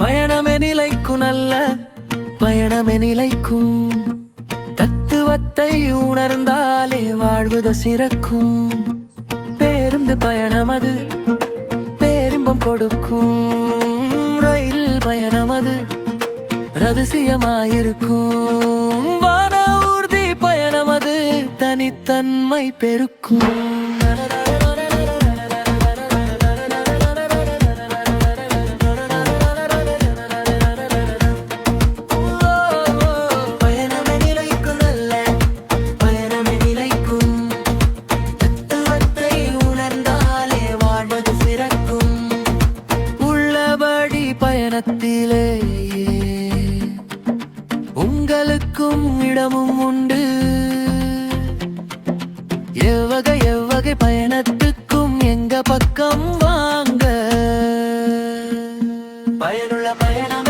பயணமே நிலைக்கும் நல்ல பயணமே நிலைக்கும். தத்துவத்தை உணர்ந்தாலே வாழ்வது சிறக்கும். பேருந்து பயணம் அது பேரின்பம் கொடுக்கும். ரயில் பயணம் அது ரகசியமாயிருக்கும். வான ஊர்தி பயணம் அது தனித்தன்மை பெருக்கும். பயணத்திலேயே உங்களுக்கும் இடமும் உண்டு. எவ்வகை எவ்வகை பயணத்துக்கும் எங்க பக்கம் வாங்க. பயனுள்ள பயணம்